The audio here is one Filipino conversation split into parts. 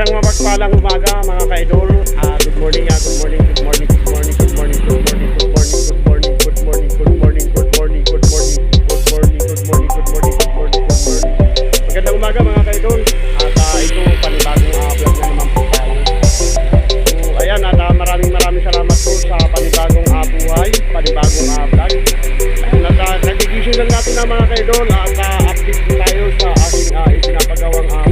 Isang mapagpalang umaga mga ka-idol. Ah, good morning, ah, good morning, good morning, good morning, good morning, good morning, good morning, good morning. Magandang umaga mga ka-idol. At ah, ito panibagong ah, vlog na naman po ayan at ah, maraming salamat po sa panibagong ah, buhay, panibagong ah, vlog. At ah, nagigising lang natin na mga ka-idol at ah, update tayo sa aking ah, ipinapagawang ah,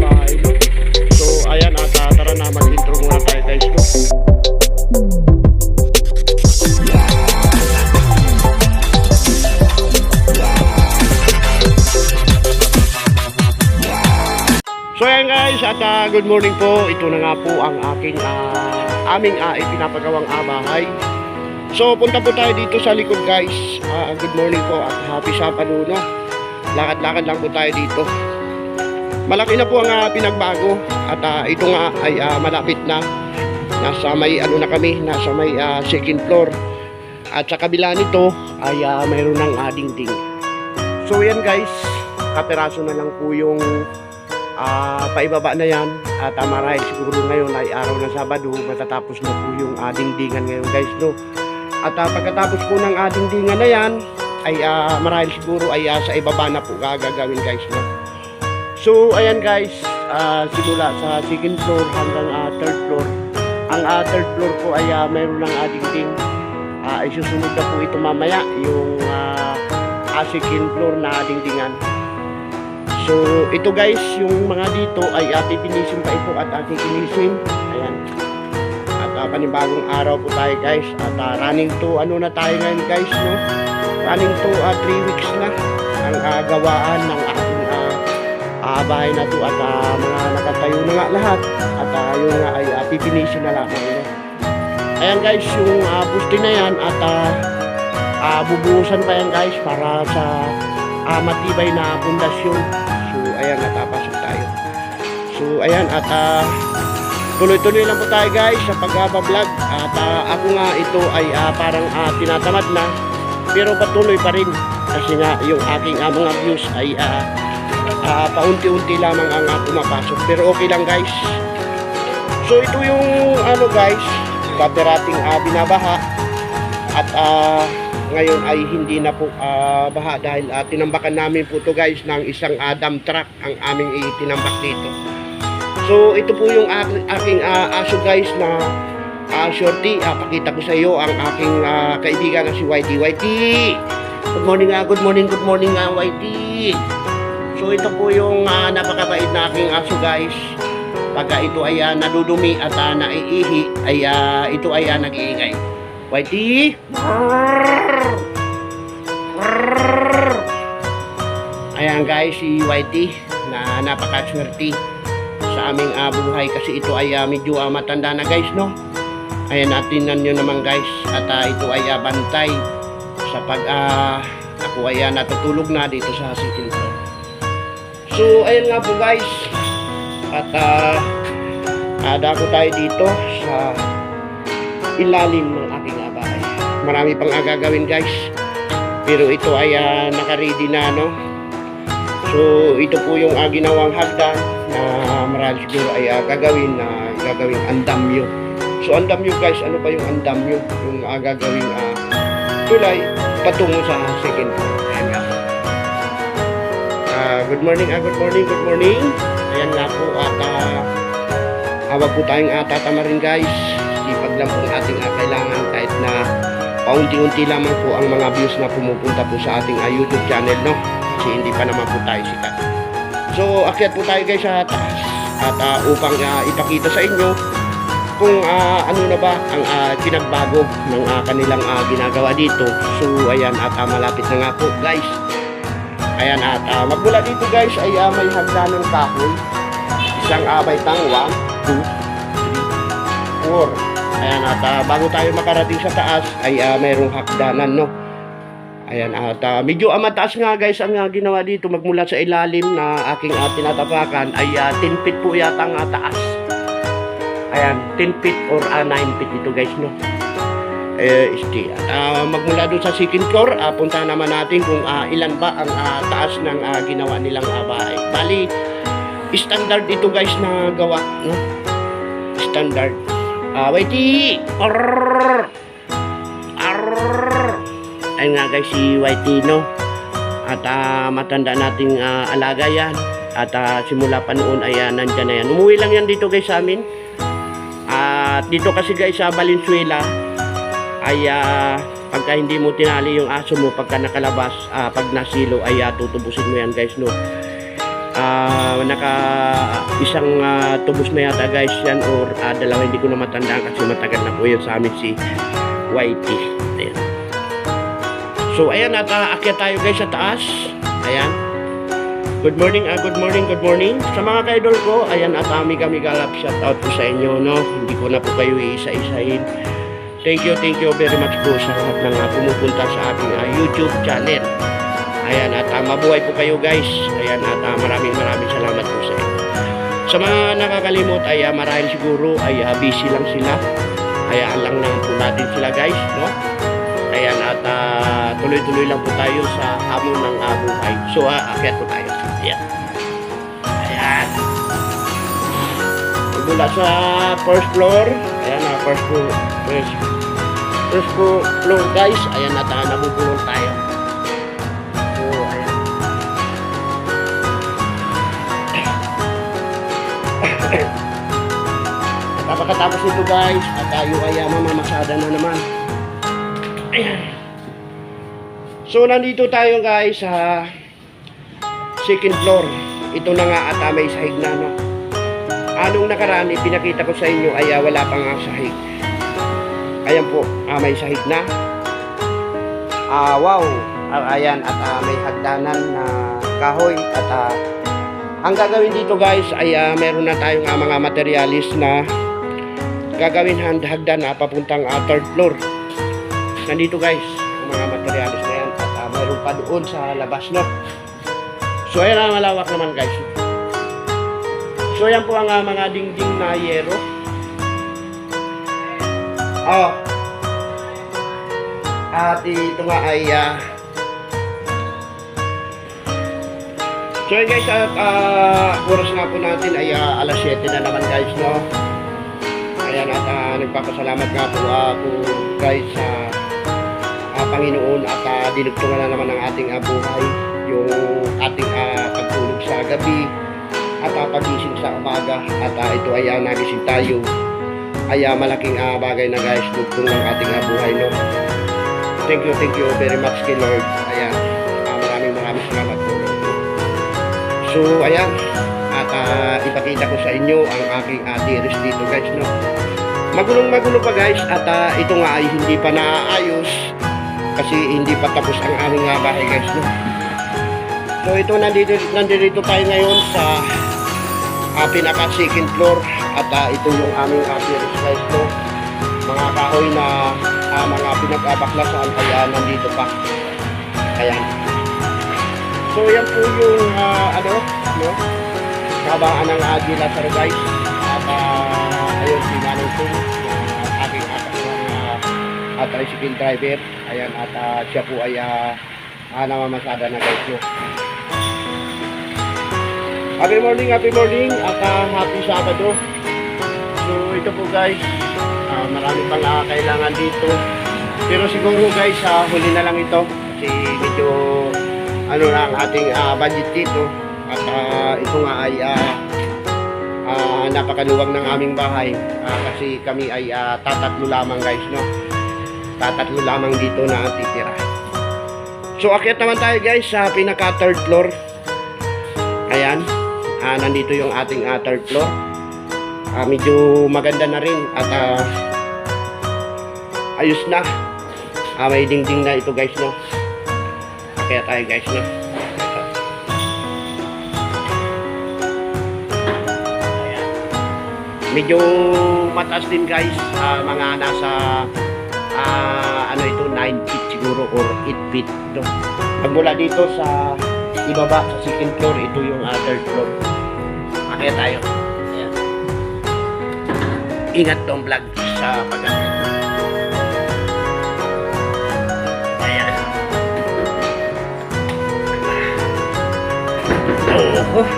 good morning po. Ito na nga po ang aking ah, aming ah, ipinapagawang ah, bahay. So punta po tayo dito sa likod guys. Ah, good morning po at happy Sabado no. Lakad-lakad lang po tayo dito. Malaki na po ang ah, pinagbago at ah, ito nga ay ah, malapit na. Nasa may ano na kami, nasa may ah, second floor. At sa kabila nito ay ah, mayroon ng ah, dingding. So yan guys, kaperaso na lang po yung Ah, paibaba na yan. At uh, marahil siguro ngayon ay araw ng Sabado matatapos na po yung uh, dingdingan ngayon guys no? At ah, pagkatapos po ng uh, dingdingan na yan ay ah, marahil siguro ay ah, sa ibaba na po gagawin guys no? So ayan guys. Ah, simula sa second floor hanggang ah, third floor. Ang ah, third floor po ay ah, mayroon ng uh, dingding Ah, ay susunod na po ito mamaya yung ah, ah, second floor na dingdingan So, ito guys, yung mga dito ay uh, pipinisin pa ito at aking kinisin. Ayan. At uh, panibagong araw po tayo guys. At uh, running to, ano na tayo ngayon guys, no? Running to 3 weeks na ang uh, gawaan ng aking uh, uh, bahay na to at uh, mga nakatayo na nga lahat. At uh, yung nga ay uh, pipinisin na lamang. No? Ayan guys, yung uh, puste na yan at uh, uh, bubuhusan pa yan guys para sa uh, matibay na pundasyon. So, ayan, at ah, tuloy-tuloy lang po tayo guys sa pag-vlog. At ah, ako nga ito ay ah, parang ah, tinatamad na. Pero patuloy pa rin. Kasi nga, yung aking ah, mga views ay ah, ah, paunti-unti lamang ang ah, pumapasok. Pero okay lang guys. So, ito yung ano guys, kaperating ah, binabaha. At ah, ngayon ay hindi na po ah, baha dahil ah, tinambakan namin po to guys ng isang Adam truck ang aming itinambak dito. So ito po yung aking, ah, aso guys na uh, shorty. Ah, pakita ko sa iyo ang aking ah, kaibigan na si Whitey. Whitey! Good morning nga, good morning, good morning nga Whitey. So ito po yung ah, napakabait na aking aso guys. Pagka ito ay ah, nadudumi at ah, naiihi, ay ah, ito ay ah, nag-iingay. Whitey! Ayan guys, si Whitey na napakaswerte sa aming uh, buhay kasi ito ay ah, medyo ah, matanda na guys, no? Ayan, natin nyo naman guys at ah, ito ay ah, bantay sa pag ah, ako ay ah, natutulog na dito sa second floor. So, ayan nga po guys at uh, dako tayo dito sa ilalim ng aking bahay. Marami pang ah, gagawin guys. Pero ito ay uh, naka-ready na no. So ito po yung uh, ginawang hagdan na marahil siguro ay uh, gagawin na gagawing andamyo. So andamyo guys, ano ba yung andamyo? Yung uh, gagawing uh, tulay patungo sa second floor. Ayan nga. Ah, good morning, ah, good morning, good morning. Ayan nga po at uh, Awag po tayong uh, tatamarin guys. Sipag lang po ating uh, kailangan kahit na paunti-unti lamang po ang mga views na pumupunta po sa ating uh, YouTube channel no. Kasi hindi pa naman po tayo sikat. So akyat po tayo guys sa taas at uh, upang uh, ipakita sa inyo kung uh, ano na ba ang uh, pinagbago ng uh, kanilang uh, ginagawa dito. So ayan at uh, malapit na nga po guys. Ayan at uh, magmula dito guys ay uh, may hagdanan kahoy. Isang abay tang 1, 2, 3, 4. Ayan, at ah, bago tayo makarating sa taas, ay uh, mayroong hakdanan, no? Ayan, at ah, medyo uh, mataas nga guys ang ah, ginawa dito magmula sa ilalim na aking uh, tinatapakan ay ah, 10 feet po yata ang taas. Ayan, 10 feet or ah, 9 feet ito guys, no? Eh, este, at ah, magmula doon sa second floor, uh, puntahan naman natin kung ah, ilan ba ang ah, taas ng ah, ginawa nilang ah, bahay. Bali, standard ito guys na gawa, no? standard. Whitey! Arrrr! Arrrr! Ayun nga guys, si Whitey, no? At ah, matanda nating ah, alaga yan. At ah, simula pa noon ay ah, nandyan na yan. Umuwi lang yan dito guys sa amin. At dito kasi guys sa Valenzuela ay ah, pagka hindi mo tinali yung aso mo pagka nakalabas, ah, pag nasilo ay ah, tutubusin mo yan guys, no? Ah, naka isang ah, tubos na yata guys yan or ah, dalawa hindi ko na matandaan kasi matagal na po yun sa amin si Whitey. Ayan. So ayan at ah, akyat tayo guys sa taas. Ayan. Good morning, ah, good morning, good morning. Sa mga kaidol ko, ayan at kami galap shout out po sa inyo, no? Hindi ko na po kayo iisa-isahin. Thank you, thank you very much po sa lahat ng ah, pumupunta sa aking ah, YouTube channel. Ayan at ah, mabuhay po kayo guys. Ayan at ah, maraming maraming salamat po sa inyo. Sa mga nakakalimot ay ah, marahil siguro ay ah, busy lang sila. Hayaan lang naman po natin sila guys, no? Ayan at ah, tuloy-tuloy lang po tayo sa hamon ng ah, buhay. So ah, akyat po tayo. Ayan. Ayan. Mula sa first floor. Ayan na, first floor. First, first floor, guys. Ayan at ah, nabubulong tayo. So, ayan. At pagkatapos nito guys, at tayo ay ah, mamamasada na naman. So, nandito tayo guys sa second floor. Ito na nga at may sahig na no. Anong nakaraan, ipinakita ko sa inyo ay ah, wala pang ah, sahig. Ayan po, ah, may sahig na. Ah, wow. Ayan, at ah, may hagdanan na kahoy. At ah, ang gagawin dito guys ay ah, meron na tayong ah, mga materialis na gagawin hand hagdan na papuntang ah, third floor. Nandito guys, ang mga materialis na yan. At ah, meron pa doon sa labas, no? So, ayan ang malawak naman guys. So, yan po ang ah, mga dingding na yero. Oh. At ito nga ay ah, So yun guys, at ah, oras nga po natin ay ah, alas 7 na naman guys, no? Ayan at ah, nagpapasalamat nga po ako guys sa ah, Panginoon at uh, dinugtungan na naman ng ating ah, buhay yung ating ah, pagtulog sa gabi at uh, pagising sa umaga. At ah, ito ay uh, nagising tayo. Ay ah, malaking ah, bagay na guys dugtong ng ating ah, buhay no? Thank you thank you very much kay Lord. Ayan. Ah, maraming maraming salamat po. So ayan. At ah, ipakita ko sa inyo ang aking uh, dearest dito guys no? Magulong magulo pa guys. At ah, ito nga ay hindi pa naaayos kasi hindi pa tapos ang aming nga bahay guys no? So ito nandito, nandito tayo ngayon sa uh, pinaka second floor. At ah, ito yung aming uh, terrace guys no? Mga kahoy na ah, mga pinag-abaklasan kaya nandito pa. Ayan. So yan po yung ah, ano no? Kabaan ng Agila sir guys. At uh, ayun si Manong uh, uh, tricycle driver ayan at ah, siya po ay uh, uh, namamasada na guys no Happy morning, happy morning at ah, happy Sabado. So ito po guys, ah, marami pang ah, kailangan dito. Pero siguro guys, ah, huli na lang ito kasi medyo ano na ang ating ah, budget dito. At ah, ito nga ay ah, ah, napakaluwag ng aming bahay Ah, kasi kami ay ah, tatatlo lamang guys, no? Tatatlo lamang dito na titira. So akyat naman tayo guys sa pinaka third floor. Ayan. Ah, nandito yung ating ah, third floor. Ah, medyo maganda na rin at ah, ayos na. Ah, may dingding na ito guys no. Kaya tayo guys no. Ayan. Medyo mataas din guys. Ah, mga nasa ah, ano ito 9 feet siguro or 8 feet ito. Pagmula dito sa ibaba sa second floor, ito yung uh, third floor. Makaya tayo. Ayan. Ingat tong vlog sa pag Ayan. Oh.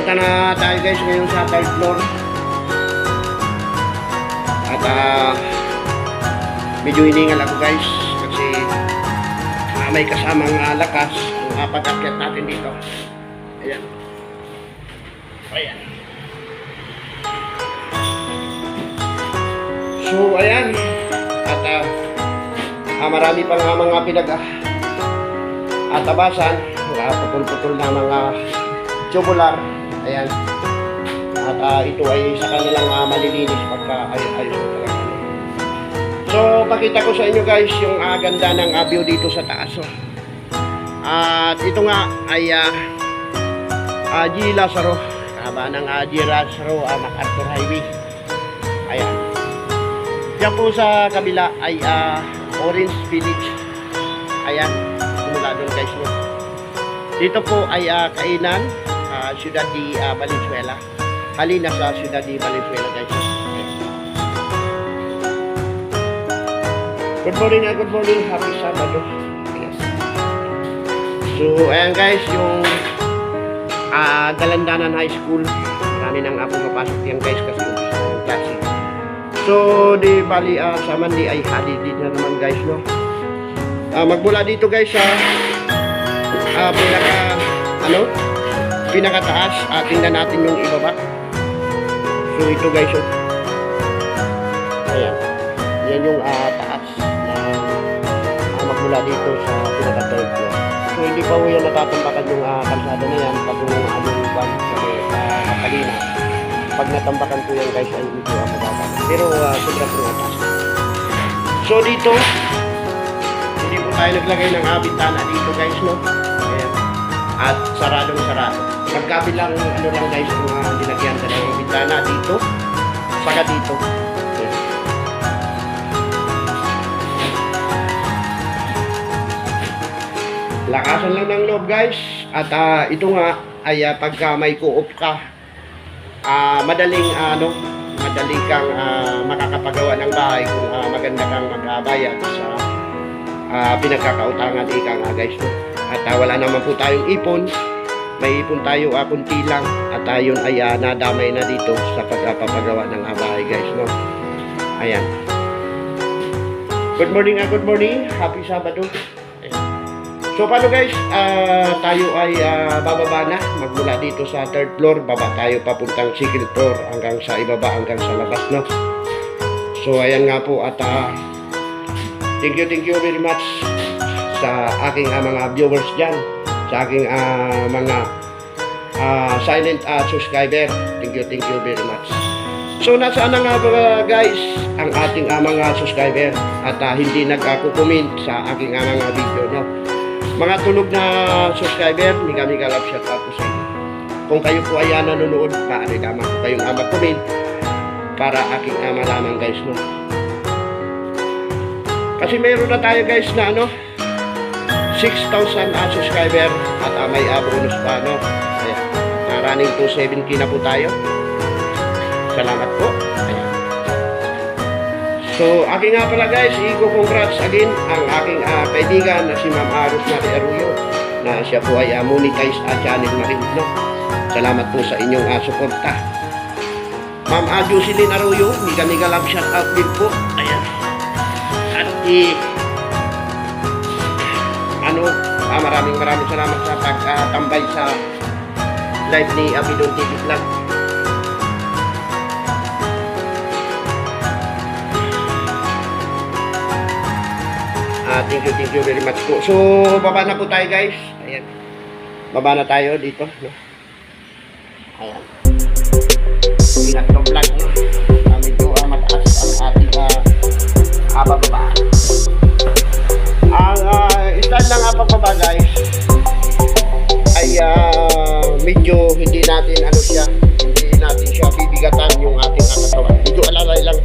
Nandito ta na tayo guys ngayon sa third floor. At ah, medyo hiningal ako guys kasi ah, may kasamang ah, lakas ang apat akyat natin dito. Ayan. Ayan. So ayan. At ah, ah, marami pang ah, mga pinag ah, atabasan, mga putol-putol na mga tubular. Ayan. At ah, ito ay sa kanilang uh, malilinis pagka ay ayos na talaga. So, pakita ko sa inyo guys yung ah, ganda ng ah, view dito sa taas. Oh. At ito nga ay uh, uh, G. Lazaro. Kaba ng uh, G. Lazaro, uh, MacArthur Highway. Ayan. Diyan po sa kabila ay ah, Orange Village. Ayan. Simula doon guys. No? Dito po ay ah, kainan, ah, Ciudad de ah, Valenzuela. Halina sa Ciudad de Valenzuela guys. Good morning, ah, good morning. Happy Sabado. Yes. So, ayan guys, yung ah, Galandanan High School. Marami nang ako mapasok yan guys kasi yung klase. So, di bali ah, sa Mandi ay holiday na naman guys, no? Ah, magmula dito guys sa ah, pinaka ano pinakataas. At tingnan natin yung ibaba. So ito guys oh. ayan. Yan yung ah, taas na ah, magmula dito sa pinaka third floor so hindi pa po yan natatambakan yung ah, kalsada na yan. Pag yung ano yung bag sa ah, Makalina pag natambakan po yan guys ay medyo ah, mababa pero uh, sobrang po taas. So dito hindi po tayo naglagay ng ah, bintana dito guys no? Ayan. at saradong sarado magkabilang ano lang guys kung uh, dinagyan sa ng bintana dito. Saka dito. Lakasan lang ng loob guys. At ah, ito nga ay ah, pagka may co-op ka ah, madaling ano madali kang ah, makakapagawa ng bahay kung ah, maganda kang magbabayad sa ah, pinagkakautangan ika nga guys. At ah, wala naman po tayong ipon may ipon tayo ah, kunti lang at ah, yun ay ah, nadamay na dito sa pagpapagawa ng ah, bahay guys no? Ayan. Good morning ah, good morning. Happy Sabado. So paano guys? Ah, tayo ay ah, bababa na. Magmula dito sa third floor baba tayo papuntang second floor hanggang sa ibaba hanggang sa labas no? So ayan nga po at ah, Thank you, thank you very much sa aking ah, mga viewers dyan, sa aking ah, mga ah, silent ah, subscriber. Thank you, thank you very much. So, nasaan na nga ba guys ang ating ah, mga subscriber at ah, hindi nag-comment sa aking ah, mga video, no? Mga tulog na subscriber, ni kami kalap shout out sa inyo. Kung kayo po ay nanonood, maaari lamang po kayong ah, mag-comment para aking ah, malaman guys, no? Kasi meron na tayo guys na ano 6,000 uh, subscriber at uh, may uh, pa no. Ayan. Uh, running to 7k na po tayo. Salamat po. Ayan. So, aking nga pala guys, i-congrats again ang aking uh, kaibigan na si Ma'am Arus Mari Arroyo na siya po ay uh, monetize uh, channel na rin. No? Salamat po sa inyong uh, suporta. Ma'am uh, Jocelyn Arroyo, hindi kami galab shout out din po. Ayan at i ano ah, maraming maraming salamat sa pagtambay sa live ni Abidon TV Vlog ah, thank you thank you very much po so baba na po tayo guys ayan baba na tayo dito no? ayan pinag to vlog no? ah, medyo ah, mataas ang ating ah, ah, bababa. Ang uh, style ng ah, pagbaba guys ay ah, medyo hindi natin ano siya, hindi natin siya bibigatan yung ating katawan. Medyo alalay lang.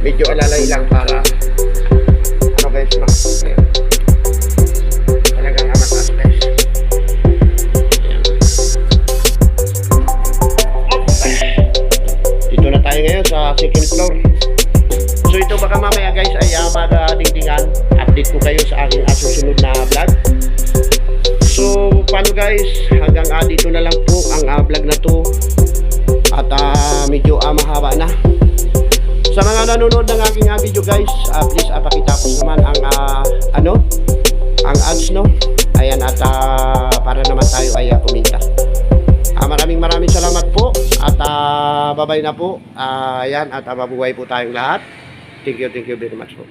Medyo alalay lang para ano guys no. Update ko kayo sa aking uh, susunod na vlog. So paano guys? Hanggang ah, dito na lang po ang ah, vlog na to. At ah, medyo ah, mahaba na. Sa mga nanonood ng aking ah, video guys, ah, please ah, pakitapos naman ang ah, ano, ang ads no. Ayan at ah, para naman tayo ay ah, kumita. Ah, maraming maraming salamat po at ah, babay na po. Ah, ayan at ah, mabuhay po tayong lahat. Thank you, thank you very much po.